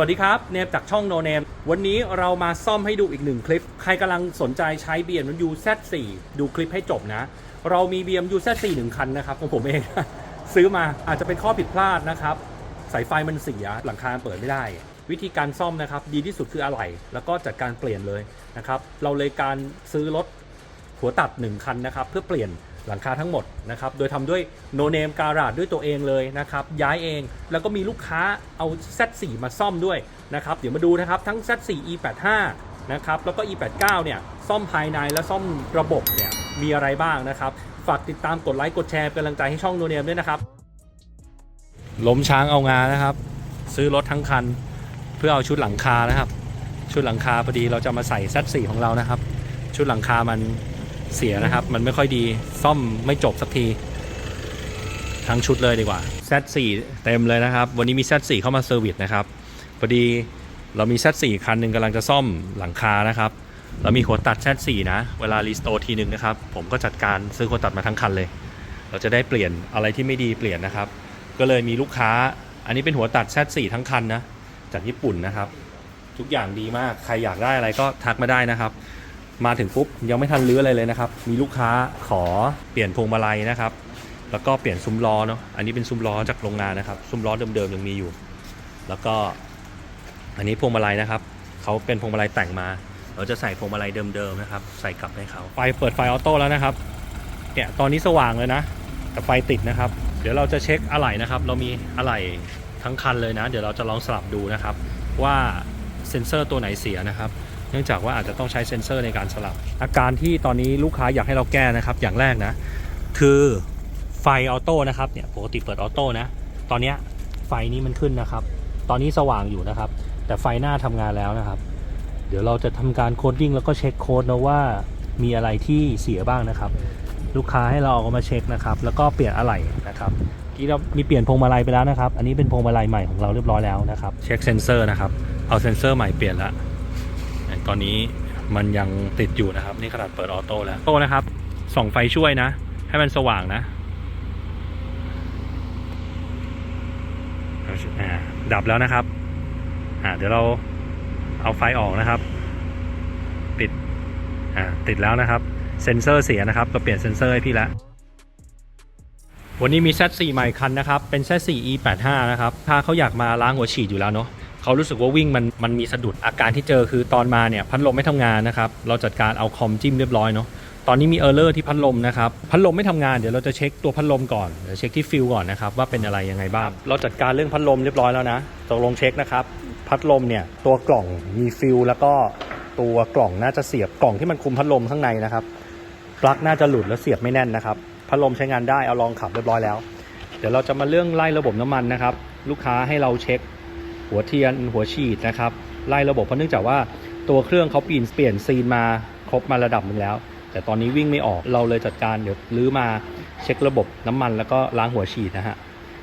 วัสดีครับ เนมจากช่องโนเนมวันนี้เรามาซ่อมให้ดูอีกหนึ่งคลิป ใครกำลังสนใจใช้ BMW Z4 ดูคลิปให้จบนะ เรามี BMW Z4 หนึ่งคันนะครับของผมเอง ซื้อมาอาจจะเป็นข้อผิดพลาดนะครับ สายไฟมันเสียหลังคาเปิดไม่ได้ วิธีการซ่อมนะครับ ดีที่สุดคืออะไหล่แล้วก็จัดการเปลี่ยนเลยนะครับ เราเลยการซื้อรถหัวตัด 1 คันนะครับ เพื่อเปลี่ยน หลังคาทั้งหมดนะครับ โดยทำด้วยโนเนมการาดด้วยตัวเองเลยนะครับ ย้ายเอง แล้วก็มีลูกค้าเอา Z4 มาซ่อมด้วยนะครับ เดี๋ยวมาดูนะครับทั้ง Z4 E85 นะครับ แล้วก็ E89 เนี่ยซ่อมภายในและซ่อมระบบเนี่ยมีอะไรบ้างนะครับ ฝากติดตามกดไลค์กดแชร์เป็นกำลังใจให้ช่องโนเนมด้วยนะครับล้มช้างเอางานะครับ ซื้อรถทั้งคัน เพื่อเอาชุดหลังคานะครับ ชุดหลังคาพอดีเราจะมาใส่ Z4 ของเรานะครับ ชุดหลังคามัน เสียนะครับ มันไม่ค่อยดีซ่อมไม่จบสักที ทั้งชุดเลยดีกว่า Z4 เต็มเลยนะครับ วันนี้มี Z4 เข้ามาเซอร์วิสนะครับพอดีเรามี Z4 คันหนึ่งกำลังจะซ่อมหลังคานะครับ เรามีหัวตัด Z4 นะ เวลารีสโตร์ทีหนึ่งนะครับ ผมก็จัดการซื้อหัวตัดมาทั้งคันเลย เราจะได้เปลี่ยนอะไรที่ไม่ดีเปลี่ยนนะครับ ก็เลยมีลูกค้า อันนี้เป็นหัวตัด Z4 ทั้งคันนะ จากญี่ปุ่นนะครับ ทุกอย่างดีมาก ใครอยากได้อะไรก็ทักมาได้นะครับ มาถึงปุ๊บยังไม่ทันรื้ออะไรเลยนะครับ มีลูกค้าขอเปลี่ยนพวงมาลัยนะครับ แล้วก็เปลี่ยนซุ้มล้อเนาะอันนี้เป็นซุ้มล้อจากโรงงานนะครับ ซุ้มล้อเดิมๆยังมีอยู่ แล้วก็อันนี้พวงมาลัยนะครับเขาเป็นพวงมาลัยแต่งมา เราจะใส่พวงมาลัยเดิมๆนะครับ ใส่กลับให้เขาไฟเปิดไฟออโต้แล้วนะครับเนี่ยตอนนี้สว่างเลยนะแต่ไฟติดนะครับ เดี๋ยวเราจะเช็คอะไหล่นะครับ เรามีอะไหล่ทั้งคันเลยนะ เดี๋ยวเราจะลองสลับดูนะครับ ว่าเซ็นเซอร์ตัวไหนเสียนะครับ เนื่องจากว่าอาจจะต้องใช้เซ็นเซอร์ในการสลับ อาการที่ตอนนี้ลูกค้าอยากให้เราแก้นะครับ อย่างแรกนะ คือไฟออโต้นะครับเนี่ยปกติเปิดออโต้นะ ตอนนี้ไฟนี้มันขึ้นนะครับ ตอนนี้สว่างอยู่นะครับ แต่ไฟหน้าทำงานแล้วนะครับ เดี๋ยวเราจะทำการโคดดิ้งแล้วก็เช็คโค้ดนะว่ามีอะไรที่เสียบ้างนะครับ ลูกค้าให้เราเอามาเช็คนะครับ แล้วก็เปลี่ยนอะไหล่นะครับที่เรามีเปลี่ยนพวงมาลัยไปแล้วนะครับ อันนี้เป็นพวงมาลัยใหม่ของเราเรียบร้อยแล้วนะครับ เช็คเซนเซอร์นะครับ เอาเซนเซอร์ใหม่เปลี่ยนแล้ว ตอนนี้มันยังติดอยู่นะครับ นี่ขนาดเปิดออโต้แล้วโต้นะครับส่องไฟช่วยนะ ให้มันสว่างนะอ่าดับแล้วนะครับอ่าเดี๋ยวเราเอาไฟออกนะครับ ติดอ่าติดแล้วนะครับ เซ็นเซอร์เสียนะครับ ก็เปลี่ยนเซ็นเซอร์ให้พี่ล้ววันนี้มี Z4 ใหม่คันนะครับ เป็น Z4 E85 นะครับ ถ้าเขาอยากมาล้างหัวฉีดอยู่แล้วเนาะ เขารู้สึกว่าวิ่งมันมันมีสะดุดอาการที่เจอคือตอนมาเนี่ยพัดลมไม่ทำงานนะครับเราจัดการเอาคอมจิ้มเรียบร้อยเนาะตอนนี้มีเออร์เลอร์ที่พัดลมนะครับพัดลมไม่ทำงานเดี๋ยวเราจะเช็คตัวพัดลมก่อนเดี๋ยวเช็คที่ฟิลก่อนนะครับว่าเป็นอะไรยังไงบ้างเราจัดการเรื่องพัดลมเรียบร้อยแล้วนะตกลงเช็คนะครับพัดลมเนี่ยตัวกล่องมีฟิลแล้วก็ตัวกล่องน่าจะเสียบกล่องที่มันคุมพัดลมข้างในนะครับปลั๊กน่าจะหลุดแล้วเสียบไม่แน่นนะครับพัดลมใช้งานได้เอาลองขับเรียบร้อยแล้ว เดี๋ยวเราจะมาเรื่องไล่ระบบน้ำมันนะครับ ลูกค้าให้เราเช็ค หัวเทียนหัวฉีดนะครับไล่ระบบเพราะเนื่องจากว่าตัวเครื่องเขาเปลี่ยนเปลี่ยนซีนมาครบมาระดับหนึ่งแล้ว แต่ตอนนี้วิ่งไม่ออกเราเลยจัดการเดี๋ยวรื้อมาเช็คระบบน้ำมันแล้วก็ล้างหัวฉีดนะฮะ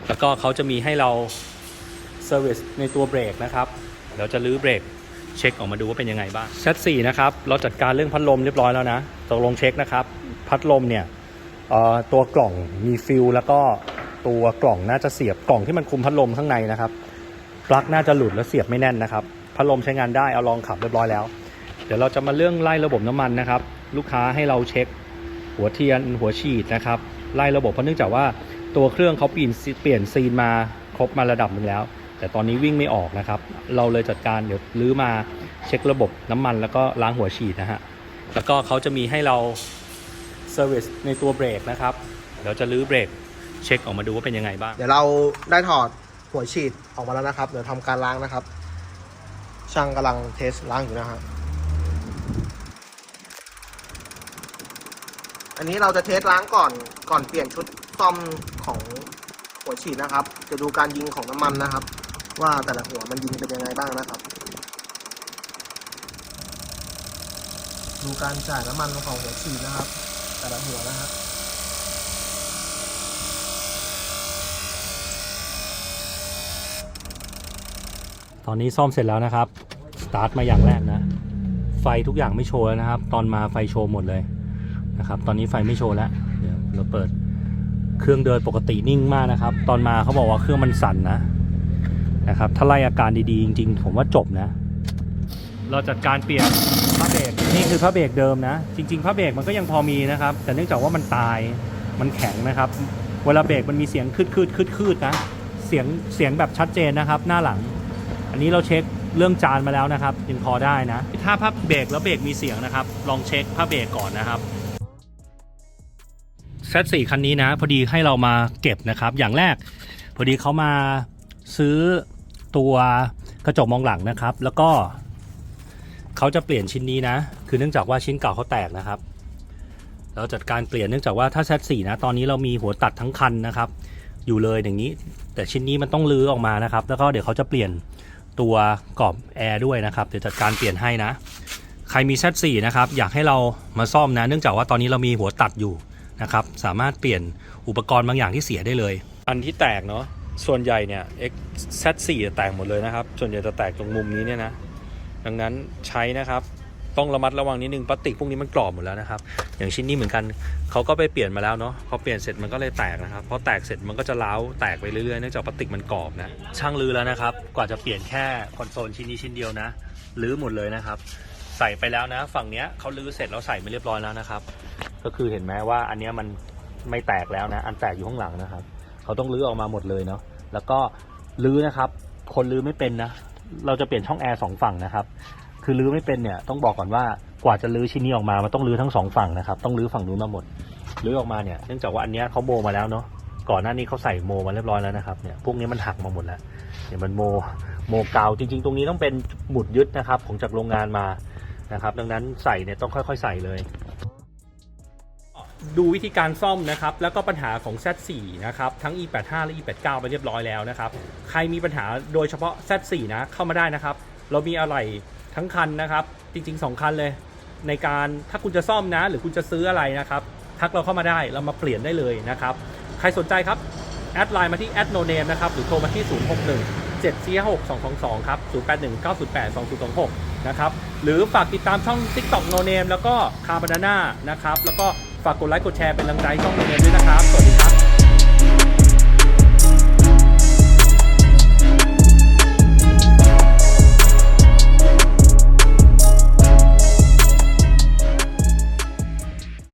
แล้วก็เขาจะมีให้เราเซอร์วิสในตัวเบรกนะครับเดี๋ยวจะรื้อเบรกเช็คออกมาดูว่าเป็นยังไงบ้าง Z4 นะครับเราจัดการเรื่องพัดลมเรียบร้อยแล้วนะตกลงเช็คนะครับ พัดลมเนี่ยตัวกล่องมีฟิลแล้วก็ตัวกล่องน่าจะเสียบกล่องที่มันคุมพัดลมข้างในนะครับ ปลั๊กน่าจะหลุดแล้วเสียบไม่แน่นนะครับพัดลมใช้งานได้เอาลองขับเรียบร้อยแล้ว เดี๋ยวเราจะมาเรื่องไล่ระบบน้ำมันนะครับ ลูกค้าให้เราเช็ค หัวเทียนหัวฉีดนะครับไล่ระบบเพราะเนื่องจากว่าตัวเครื่องเขาเปลี่ยนเปลี่ยนซีนมาครบมาระดับหนึ่งแล้ว แต่ตอนนี้วิ่งไม่ออกนะครับ เราเลยจัดการเดี๋ยวรื้อมาเช็คระบบน้ำมันแล้วก็ล้างหัวฉีดนะฮะแล้วก็เขาจะมีให้เราเซอร์วิสในตัวเบรกนะครับเดี๋ยวจะรื้อเบรกเช็คออกมาดูว่าเป็นยังไงบ้าง เดี๋ยวเราได้ถอด หัวฉีดออกมาแล้วนะครับ เดี๋ยวทำการล้างนะครับ ช่างกำลังเทสล้างอยู่นะฮะอันนี้เราจะเทสล้างก่อนก่อนเปลี่ยนชุดซ่อมของหัวฉีดนะครับ จะดูการยิงของน้ำมันนะครับ ว่าแต่ละหัวมันยิงเป็นยังไงบ้างนะครับ ดูการจ่ายน้ำมันของหัวฉีดนะครับ แต่ละหัวนะครับ ตอนนี้ซ่อมเสร็จแล้วนะครับ สตาร์ทมาอย่างแรกนะ ไฟทุกอย่างไม่โชว์แล้วนะครับ ตอนมาไฟโชว์หมดเลยนะครับ ตอนนี้ไฟไม่โชว์แล้ว เดี๋ยวเราเปิด เครื่องเดินปกตินิ่งมากนะครับ ตอนมาเขาบอกว่าเครื่องมันสั่นนะ นะครับ ถ้าไล่อาการดีๆ จริง ๆ ผมว่าจบนะ เราจัดการเปลี่ยนพระเบรก นี่คือพระเบรกเดิมนะ จริง ๆพระเบรกมันก็ยังพอมีนะครับ แต่เนื่องจากว่ามันตาย มันแข็งนะครับ เวลาเบรกมันมีเสียงคืดคืดคืดคืดๆนะ เสียง เสียงแบบชัดเจนนะครับ หน้าหลัง อันนี้เราเช็คเรื่องจานมาแล้วนะครับยังพอได้นะ ถ้าผ้าเบรกแล้วเบรกมีเสียงนะครับ ลองเช็คผ้าเบรกก่อนนะครับเซตสี่คันนี้นะ พอดีให้เรามาเก็บนะครับ อย่างแรก พอดีเขามาซื้อตัวกระจกมองหลังนะครับ แล้วก็เขาจะเปลี่ยนชิ้นนี้นะ คือเนื่องจากว่าชิ้นเก่าเขาแตกนะครับ เราจัดการเปลี่ยนเนื่องจากว่าถ้าเซตสี่นะ ตอนนี้เรามีหัวตัดทั้งคันนะครับ อยู่เลยอย่างนี้ แต่ชิ้นนี้มันต้องลื้อออกมานะครับ แล้วก็เดี๋ยวเขาจะเปลี่ยน ตัวกรอบแอร์ด้วยนะครับเดี๋ยวจัดการเปลี่ยนให้นะ ใครมีเซตสี่นะครับอยากให้เรามาซ่อมนะ เนื่องจากว่าตอนนี้เรามีหัวตัดอยู่นะครับสามารถเปลี่ยนอุปกรณ์บางอย่างที่เสียได้เลย อันที่แตกเนาะส่วนใหญ่เนี่ย X Z4 จะแตกหมดเลยนะครับ ส่วนใหญ่จะแตกตรงมุมนี้เนี่ยนะ ดังนั้นใช้นะครับ ต้องระมัดระวังนิดนึงพลาสติกพวกนี้มันกรอบหมดแล้วนะครับ อย่างชิ้นนี้เหมือนกันเขาก็ไปเปลี่ยนมาแล้วเนาะพอเปลี่ยนเสร็จมันก็เลยแตกนะครับพอแตกเสร็จมันก็จะร้าวแตกไปเรื่อยๆเนื่องจากพลาสติกมันกรอบนะช่างลือแล้วนะครับ กว่าจะเปลี่ยนแค่คอนโซลชิ้นนี้ชิ้นเดียวนะลื้อหมดเลยนะครับ ใส่ไปแล้วนะ ฝั่งเนี้ยเขาลื้อเสร็จแล้วใส่ไม่เรียบร้อยแล้วนะครับ ก็คือเห็นไหมว่าอันเนี้ยมันไม่แตกแล้วนะ อันแตกอยู่ข้างหลังนะครับเขาต้องลื้อออกมาหมดเลยเนาะแล้วก็ลื้อนะครับ คนลื้อไม่เป็นนะเราจะเปลี่ยนช่องแอร์สองฝั่งนะครับ คือลื้อไม่เป็นเนี่ยต้องบอกก่อนว่ากว่าจะลื้อชิ้นนี้ออกมามันต้องลื้อทั้งสองฝั่งนะครับต้องลื้อฝั่งนู้นมาหมดลื้อออกมาเนี่ยเนื่องจากว่าอันนี้เขาโมมาแล้วเนาะก่อนหน้านี้เขาใส่โมมาเรียบร้อยแล้วนะครับเนี่ยพวกนี้มันหักมาหมดแล้วเนี่ยมันโมโมกาวจริง ๆ ตรงนี้ต้องเป็นหมุดยึดนะครับของจากโรงงานมานะครับ ดังนั้นใส่เนี่ยต้องค่อย ๆ ใส่เลยดูวิธีการซ่อมนะครับ แล้วก็ปัญหาของ Z4 นะครับ ทั้ง E85 และ E89 ไปเรียบร้อยแล้วนะครับ ใครมีปัญหาโดยเฉพาะ Z4 นะ เข้ามาได้นะครับ เรามีอะไหล่ ทั้งคันนะครับ จริง ๆ 2 คันเลย ในการถ้าคุณจะซ่อมนะ หรือคุณจะซื้ออะไรนะครับ ทักเราเข้ามาได้เรามาเปลี่ยนได้เลยนะครับ ใครสนใจครับ แอดไลน์มาที่แอดโนเนมนะครับ หรือโทรมาที่ 061 746 222ครับ081 908 2026 นะครับ หรือฝากติดตามช่อง TikTok No Name แล้วก็คาบานาน่านะครับ แล้วก็ฝากกดไลค์กดแชร์เป็นกำลังใจช่องโนเนมด้วยนะครับ สวัสดีครับ